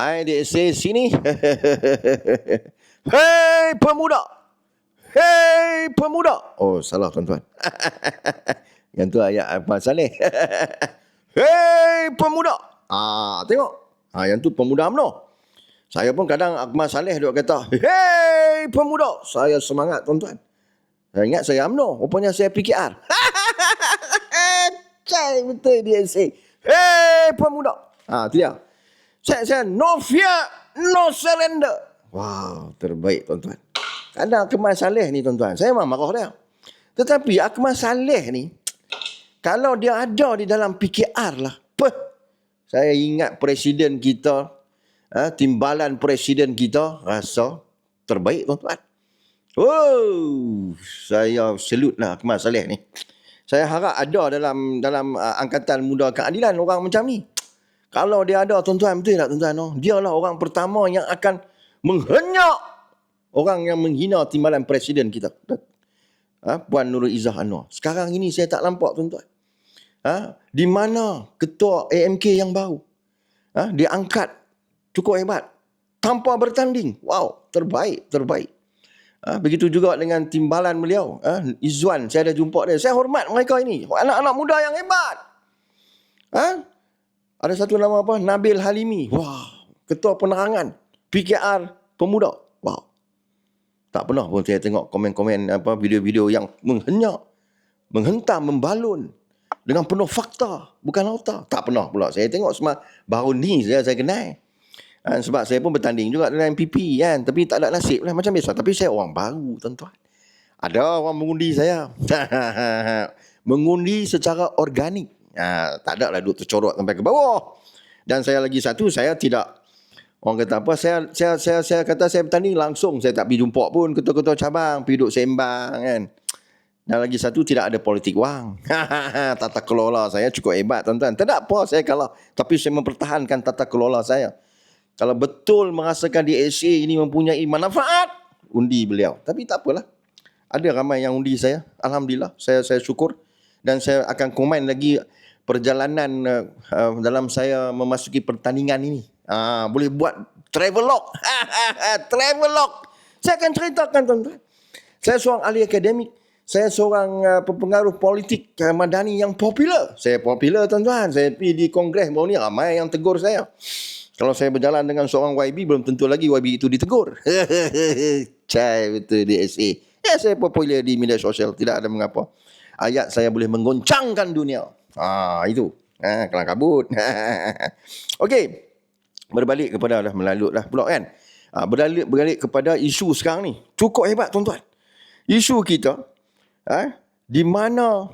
Hai DSA sini. Hei pemuda. Hei pemuda. Oh salah tuan-tuan. Yang tu ayat Ahmad Saleh. Hei pemuda. Ah tengok. Ah yang tu pemuda UMNO. Saya pun kadang Ahmad Saleh duk kata, "Hei pemuda." Saya semangat tuan-tuan. Saya ingat saya UMNO, rupanya saya PKR. Cai betul dia say. Hei pemuda. Ah tu dia. Saya, saya no fear, no surrender. Wow, terbaik tuan-tuan. Kadang Akmal Saleh ni tuan-tuan, saya memang marah dia. Tetapi Akmal Saleh ni, kalau dia ada di dalam PKR lah, peh, saya ingat presiden kita, ha, timbalan presiden kita, rasa terbaik tuan-tuan. Oh, saya salute lah Akmal Saleh ni. Saya harap ada dalam dalam uh, angkatan muda keadilan orang macam ni. Kalau dia ada tuan-tuan betul tak tuan-tuan? Oh? Dia lah orang pertama yang akan menghenyak orang yang menghina timbalan presiden kita. Ha? Puan Nurul Izzah Anwar. Sekarang ini saya tak nampak tuan-tuan. Ha? Di mana ketua AMK yang baru? Ha? Dia angkat cukup hebat. Tanpa bertanding. Wow, terbaik, terbaik. Ha, begitu juga dengan timbalan beliau. Ha, Izzuan, saya ada jumpa dia. Saya hormat mereka ini. Anak-anak muda yang hebat. Ha? Ada satu nama apa? Nabil Halimi. Wah, ketua penerangan. PKR pemuda. Wow. Tak pernah pun saya tengok komen-komen apa video-video yang menghenyak, menghentam, membalun dengan penuh fakta, bukan lauta. Tak pernah pula. Saya tengok semua baru ni saya saya kenal. Ha, sebab saya pun bertanding juga dengan MPP kan. Tapi tak ada nasib lah macam biasa. Tapi saya orang baru tuan-tuan. Ada orang mengundi saya. mengundi secara organik. Ha, tak ada lah duduk tercorot sampai ke bawah. Dan saya lagi satu, saya tidak Orang kata apa? Saya saya saya saya kata saya bertanding langsung. Saya tak pergi jumpa pun ketua-ketua cabang, pergi duduk sembang kan. Dan lagi satu tidak ada politik wang. tata kelola saya cukup hebat tuan-tuan. Tak apa saya kalah, tapi saya mempertahankan tata kelola saya. Kalau betul merasakan DSA ini mempunyai manfaat, undi beliau. Tapi tak apalah. Ada ramai yang undi saya. Alhamdulillah, saya saya syukur dan saya akan komen lagi perjalanan uh, dalam saya memasuki pertandingan ini. Uh, boleh buat travelog. travelog. Saya akan ceritakan tuan-tuan. Saya seorang ahli akademik. Saya seorang uh, pengaruh politik uh, madani yang popular. Saya popular tuan-tuan. Saya pergi di kongres baru ni ramai yang tegur saya. Kalau saya berjalan dengan seorang YB, belum tentu lagi YB itu ditegur. Cai betul DSA. Ya, saya popular di media sosial. Tidak ada mengapa. Ayat saya boleh menggoncangkan dunia. Ah itu. Ha, kelang kabut. Okey. Berbalik kepada dah melalut lah pula kan. Ha, berbalik, berbalik kepada isu sekarang ni. Cukup hebat tuan-tuan. Isu kita. Ha, di mana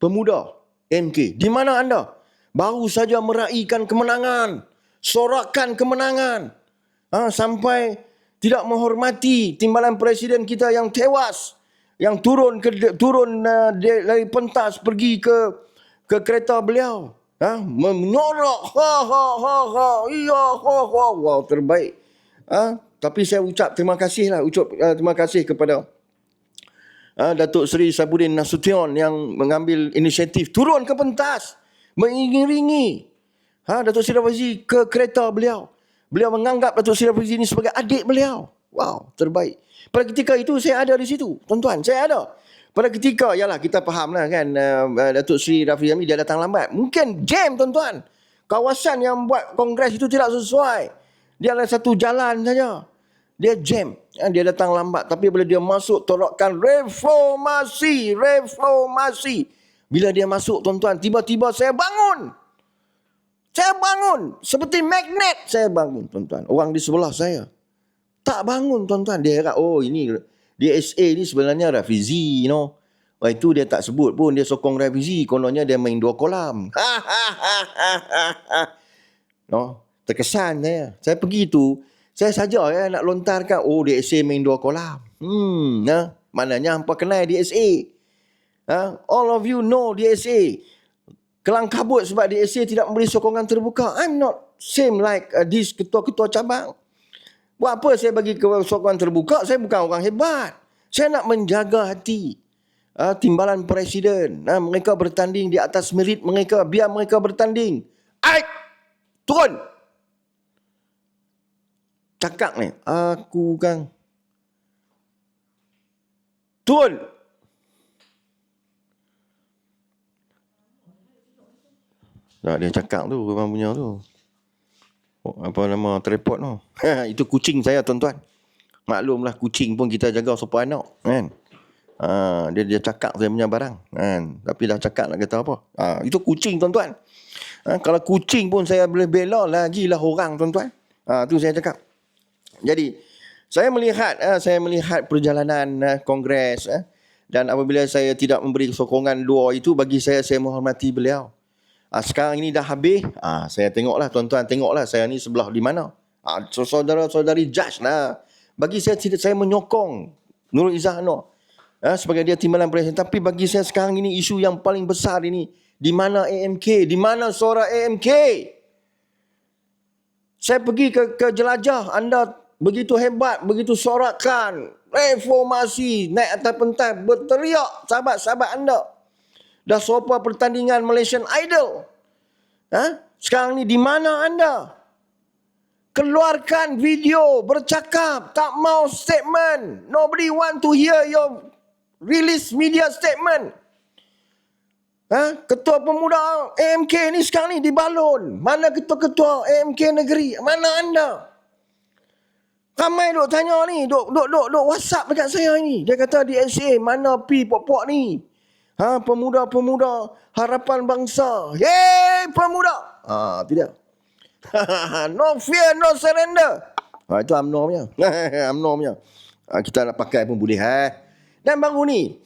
pemuda MK? Di mana anda? Baru saja meraihkan kemenangan sorakan kemenangan ha, sampai tidak menghormati timbalan presiden kita yang tewas yang turun ke turun uh, dari pentas pergi ke ke kereta beliau ha menyorok ha ha ha ha iya ha ha wow terbaik ha tapi saya ucap terima kasih lah ucap uh, terima kasih kepada uh, Datuk Seri Sabudin Nasution yang mengambil inisiatif turun ke pentas mengiringi Ha, Datuk Seri Rafizi ke kereta beliau. Beliau menganggap Datuk Seri Rafizi ini sebagai adik beliau. Wow, terbaik. Pada ketika itu saya ada di situ. Tuan-tuan, saya ada. Pada ketika, yalah kita faham lah kan, uh, Datuk Seri Rafizi ini dia datang lambat. Mungkin jam tuan-tuan. Kawasan yang buat kongres itu tidak sesuai. Dia adalah satu jalan saja. Dia jam. Ha, dia datang lambat. Tapi bila dia masuk, tolakkan reformasi. Reformasi. Bila dia masuk, tuan-tuan, tiba-tiba saya bangun. Saya bangun. Seperti magnet saya bangun tuan-tuan. Orang di sebelah saya. Tak bangun tuan-tuan. Dia harap oh ini DSA ni sebenarnya Rafizi you know. Wah itu dia tak sebut pun. Dia sokong Rafizi. Kononnya dia main dua kolam. no, terkesan saya. Saya pergi tu. Saya saja ya, nak lontarkan. Oh DSA main dua kolam. Hmm, ya. Maknanya hampa kenal DSA. Ha? All of you know DSA kelang kabut sebab DSA tidak memberi sokongan terbuka. I'm not same like uh, this ketua-ketua cabang. Buat apa saya bagi sokongan terbuka? Saya bukan orang hebat. Saya nak menjaga hati uh, timbalan presiden. Uh, mereka bertanding di atas merit mereka. Biar mereka bertanding. Aik! Turun! cakap ni, aku kan Tun. Tak dia cakap tu abang punya tu. Oh, apa nama tripod tu. itu kucing saya tuan-tuan. Maklumlah kucing pun kita jaga supaya anak kan. Ha, dia dia cakap saya punya barang kan. Tapi dah cakap nak kata apa. Ha, itu kucing tuan-tuan. Ha, kalau kucing pun saya boleh bela lagi lah orang tuan-tuan. Ha, tu saya cakap. Jadi saya melihat ha, saya melihat perjalanan ha, kongres ha, dan apabila saya tidak memberi sokongan dua itu bagi saya saya menghormati beliau. Ha, sekarang ini dah habis. Ha, saya tengoklah tuan-tuan tengoklah saya ni sebelah di mana. Ha, saudara-saudari judge lah. Bagi saya tidak saya menyokong Nurul Izzah Anwar. Ha, sebagai dia timbalan presiden. Tapi bagi saya sekarang ini isu yang paling besar ini. Di mana AMK? Di mana suara AMK? Saya pergi ke, ke jelajah. Anda begitu hebat, begitu sorakan. Reformasi, naik atas pentas, berteriak sahabat-sahabat anda. Dah sopa pertandingan Malaysian Idol. Ha? Sekarang ni di mana anda? Keluarkan video, bercakap, tak mau statement. Nobody want to hear your release media statement. Ha? Ketua pemuda AMK ni sekarang ni di balon. Mana ketua-ketua AMK negeri? Mana anda? Ramai duk tanya ni, duk duk duk duk WhatsApp dekat saya ni. Dia kata di SA mana pi pok-pok ni? Ha, pemuda-pemuda harapan bangsa. Hey, pemuda. Ha, tidak. no fear, no surrender. Ha, itu UMNO punya. UMNO punya. Ha, kita nak pakai pun boleh. Ha. Dan baru ni,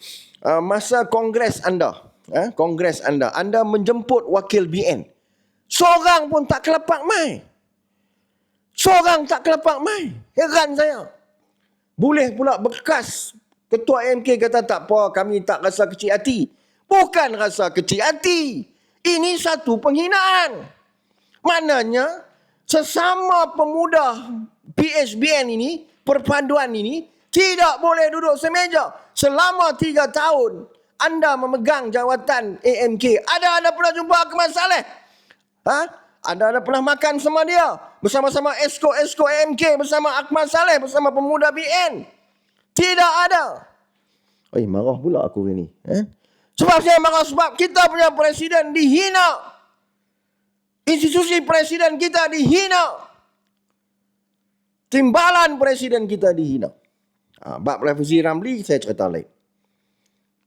uh, masa kongres anda, uh, kongres anda, anda menjemput wakil BN. Seorang pun tak kelapak mai. Seorang tak kelapak mai. Heran saya. Boleh pula bekas Ketua MK kata tak apa, kami tak rasa kecil hati. Bukan rasa kecil hati. Ini satu penghinaan. Maknanya, sesama pemuda PSBN ini, perpaduan ini, tidak boleh duduk semeja. Selama tiga tahun, anda memegang jawatan AMK. Ada anda pernah jumpa Akmal Saleh? Ha? Ada anda pernah makan sama dia? Bersama-sama Esko-Esko AMK, bersama Akmal Saleh, bersama pemuda BN. Tidak ada. Eh, marah pula aku ini. Eh? Sebab saya marah sebab kita punya presiden dihina. Institusi presiden kita dihina. Timbalan presiden kita dihina. Ha, bab revisi Ramli, saya cerita lain.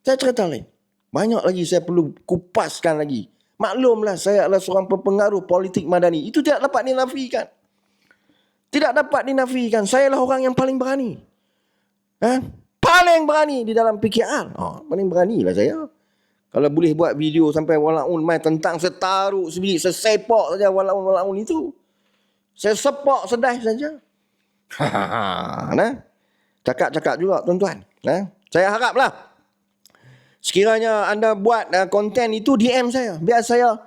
Saya cerita lain. Banyak lagi saya perlu kupaskan lagi. Maklumlah saya adalah seorang pengaruh politik madani. Itu tidak dapat dinafikan. Tidak dapat dinafikan. Saya adalah orang yang paling berani. Ha? Paling berani di dalam PKR. Oh, paling berani lah saya. Kalau boleh buat video sampai walaun main tentang setaruh sebiji, sesepak saja walaun-walaun itu. Saya sepak sedai saja. nah. Cakap-cakap juga tuan-tuan. Nah. Saya haraplah sekiranya anda buat uh, konten itu DM saya. Biar saya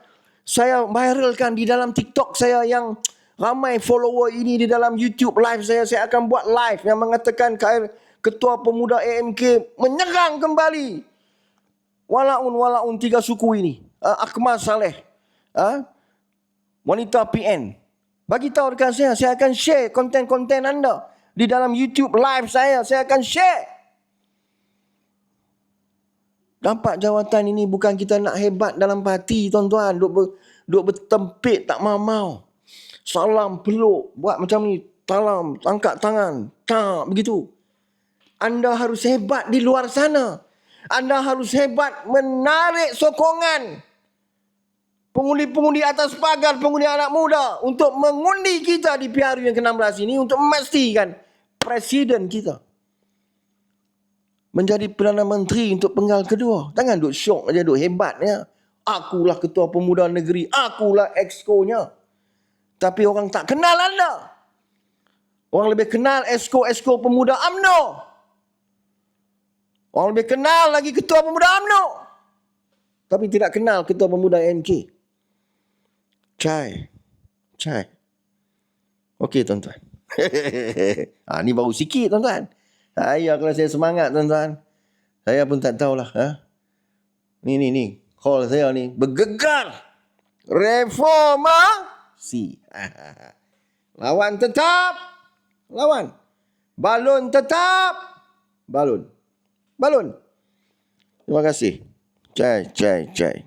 saya viralkan di dalam TikTok saya yang ramai follower ini di dalam YouTube live saya. Saya akan buat live yang mengatakan Ketua Pemuda AMK menyerang kembali walaun-walaun tiga suku ini. Uh, Akmal Saleh. Uh, wanita PN. Bagi tahu dekat saya, saya akan share konten-konten anda di dalam YouTube live saya. Saya akan share. Dapat jawatan ini bukan kita nak hebat dalam parti tuan-tuan. Duk, ber, duk bertempik tak mau-mau. Salam peluk. Buat macam ni. Salam, angkat tangan. Tak, begitu. Anda harus hebat di luar sana. Anda harus hebat menarik sokongan pengundi-pengundi atas pagar, pengundi anak muda untuk mengundi kita di PRU yang ke-16 ini untuk memastikan presiden kita menjadi Perdana Menteri untuk penggal kedua. Jangan duk syok aja, duk hebatnya. Akulah ketua pemuda negeri, akulah exco-nya. Tapi orang tak kenal anda. Orang lebih kenal esko-esko pemuda AMNO. Orang lebih kenal lagi ketua pemuda UMNO. Tapi tidak kenal ketua pemuda MK. Cai. Cai. Okey tuan-tuan. ha, ni baru sikit tuan-tuan. Ya kalau saya semangat tuan-tuan. Saya pun tak tahulah. Ha? Ni, ni, ni. Call saya ni. Bergegar. Reforma. Si. Lawan tetap. Lawan. Balun tetap. Balun. Balun. Terima kasih. Cai, cai, cai.